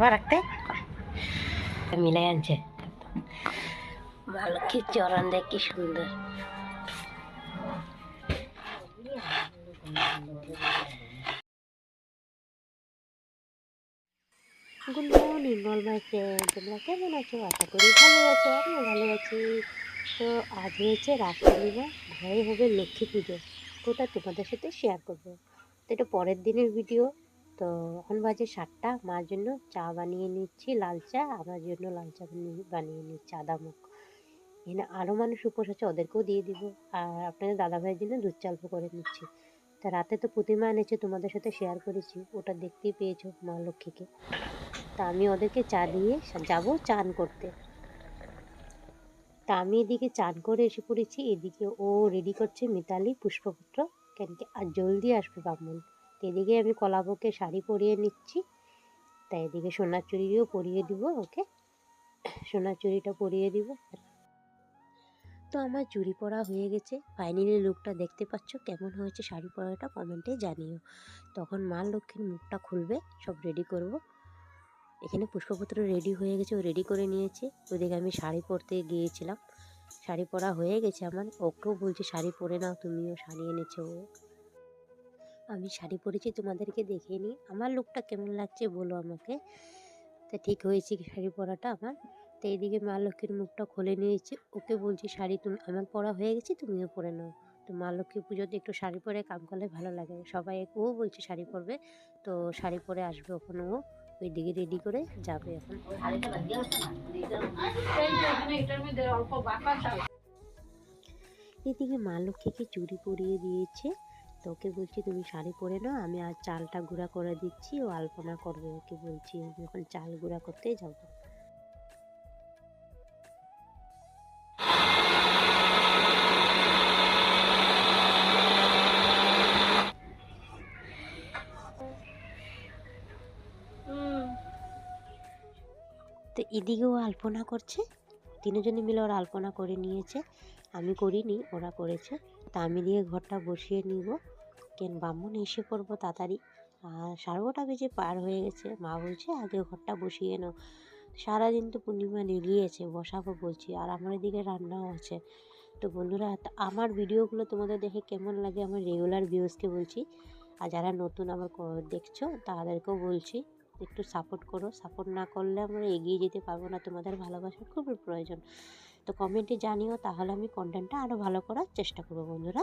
পারবা রাখতে মিলাই আনছে। মা লক্ষ্মীর চরণ দেখ, কি সুন্দর। গুড মর্নিং অল ফ্রেন্ড, তোমরা কেমন আছো? আশা করি ভালো আছো, আমিও ভালো আছি। তো আজ হয়েছে রাসপূর্ণিমা ঘরে হবে লক্ষ্মী পুজো। ওটা তোমাদের সাথে শেয়ার করব। তো এটা পরের দিনের ভিডিও তো এখন বাজে সাতটা। মার জন্য চা বানিয়ে নিচ্ছি, লাল চা। আমার জন্য লাল চা বানিয়ে- নিচ্ছি, আদা মুখ। এখানে আরও মানুষ উপোস আছে, ওদেরকেও দিয়ে দিব। আর আপনাদের দাদা ভাইয়ের জন্য দুধ চাল্প করে নিচ্ছি। তা রাতে তো প্রতিমা এনেছে, তোমাদের সাথে শেয়ার করেছি। ওটা দেখতেই পেয়েছ, মা লক্ষ্মীকে। তা আমি ওদেরকে চা দিয়ে যাব চান করতে। তা আমি এদিকে চান করে এসে পড়েছি। এদিকে ও রেডি করছে মিতালি পুষ্পপুত্র। কেন কি আর জলদি আসবে ব্রাহ্মণ তো এদিকে আমি কলাবকে শাড়ি পরিয়ে নিচ্ছি। তাই এদিকে সোনার চুড়িও পরিয়ে দিব, ওকে? সোনার চুড়িটা পরিয়ে দিব। তো আমার চুড়ি পরা হয়ে গেছে। ফাইনালি লুকটা দেখতে পাচ্ছ, কেমন হয়েছে শাড়ি পরাটা কমেন্টে জানিও। তখন মা লক্ষ্মীর মুখটা খুলবে, সব রেডি করব। এখানে পুষ্পপত্র রেডি হয়ে গেছে, ও রেডি করে নিয়েছে। ওদিকে আমি শাড়ি পরতে গিয়েছিলাম। শাড়ি পরা হয়ে গেছে আমার। ওকেও বলছি, শাড়ি পরে নাও তুমিও, শাড়ি এনেছো ও। আমি শাড়ি পরেছি, তোমাদেরকে দেখিয়ে নিই। আমার লুকটা কেমন লাগছে বলো আমাকে। তা ঠিক হয়েছে শাড়ি পরাটা আমার। তো এইদিকে মা লক্ষ্মীর মুখটা খুলে নিয়েছি। ওকে বলছি, শাড়ি তুমি, আমার পরা হয়ে গেছে, তুমিও পরে নাও। তো মা লক্ষ্মী পুজোতে একটু শাড়ি পরে কাম করলে ভালো লাগে। সবাই ও বলছে শাড়ি পরবে, তো শাড়ি পরে আসবে ওখানে ও। ওই দিকে রেডি করে যাবে এখন। এদিকে মা লক্ষ্মীকে চুরি পরিয়ে দিয়েছে। তো ওকে বলছি তুমি শাড়ি পরে নাও, আমি আর চালটা গুঁড়া করে দিচ্ছি, ও আলপনা করবে ওকে বলছি আমি এখন চাল গুঁড়া করতেই যাব তো। এদিকেও আলপনা করছে, তিনজনে মিলে ওরা আলপনা করে নিয়েছে, আমি করিনি, ওরা করেছে। তা আমি দিয়ে ঘরটা বসিয়ে নিব। কেন ব্রাহ্মণ এসে পড়ব তাড়াতাড়ি। আর সাড়ে বেজে পার হয়ে গেছে। মা বলছে, আগে ঘরটা বসিয়ে নাও। সারাদিন তো পূর্ণিমা লেগিয়েছে বসাবো বলছি। আর আমার এদিকে রান্নাও আছে। তো বন্ধুরা আমার ভিডিওগুলো তোমাদের দেখে কেমন লাগে আমার রেগুলার ভিউজকে বলছি। আর যারা নতুন আমার দেখছ, তাদেরকেও বলছি, একটু সাপোর্ট করো। সাপোর্ট না করলে আমরা এগিয়ে যেতে পারব না। তোমাদের ভালোবাসার খুবই প্রয়োজন। তো কমেন্টে জানিও তাহলে আমি কন্টেন্টটা আরও ভালো করার চেষ্টা করব বন্ধুরা।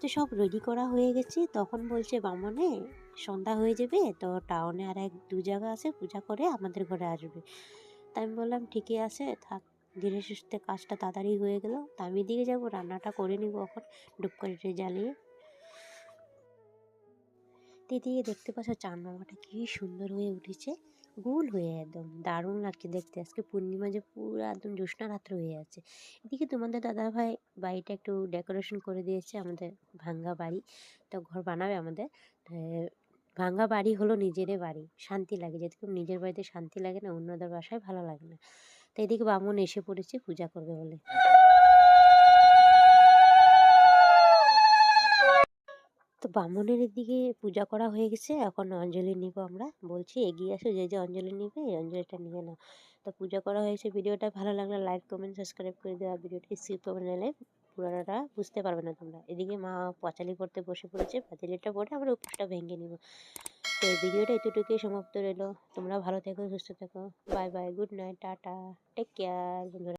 তো সব রেডি করা হয়ে গেছে, তখন বলছে, বামনে সন্ধ্যা হয়ে যাবে, তো টাউনে আর এক দু জায়গা আছে, পূজা করে আমাদের ঘরে আসবে। তাই আমি বললাম, ঠিকই আছে, থাক ধীরে সুস্থে কাজটা তাড়াতাড়ি হয়ে গেল। তা আমি দিকে যাব, রান্নাটা করে নিব এখন ডুবকরিটা জ্বালিয়ে। দিদিকে দেখতে পাচ্ছ চান মামাটা কি সুন্দর হয়ে উঠেছে। গোল হয়ে একদম। দারুণ লাগছে দেখতে। আজকে পূর্ণিমা যে পুরো একদম জ্যোৎস্না রাত্র হয়ে আছে। এদিকে তোমাদের দাদা ভাই বাড়িটা একটু ডেকোরেশন করে দিয়েছে আমাদের ভাঙ্গা বাড়ি। তো ঘর বানাবে আমাদের। ভাঙ্গা বাড়ি হলো নিজেরই বাড়ি। শান্তি লাগে। যেরকম নিজের বাড়িতে শান্তি লাগে না, অন্যদের বাসায় ভালো লাগে না। তো এদিকে বামুন এসে পড়েছে, পূজা করবে বলে। তো বামুনের দিকে পূজা করা হয়ে গেছে। এখন অঞ্জলি নিব আমরা। বলছি, এগিয়ে আসো, যে যে অঞ্জলি নিবে, এই অঞ্জলিটা নিয়ে নাও। তো পূজা করা হয়েছে ভিডিওটা ভালো লাগলে লাইক, কমেন্ট, সাবস্ক্রাইব করে দেওয়া ভিডিওটি স্কিপ করে নিলে পুরোটা বুঝতে পারবে না তোমরা। এদিকে মা পচালি করতে বসে পড়েছে। পাতিলিটা পরে আমরা উপোসটা ভেঙে নিব। তো এই ভিডিওটা এতটুকুই সমাপ্ত রইল। তোমরা ভালো থেকো, সুস্থ থেকো। Bye bye, good night, tata. Take care, বন্ধুরা।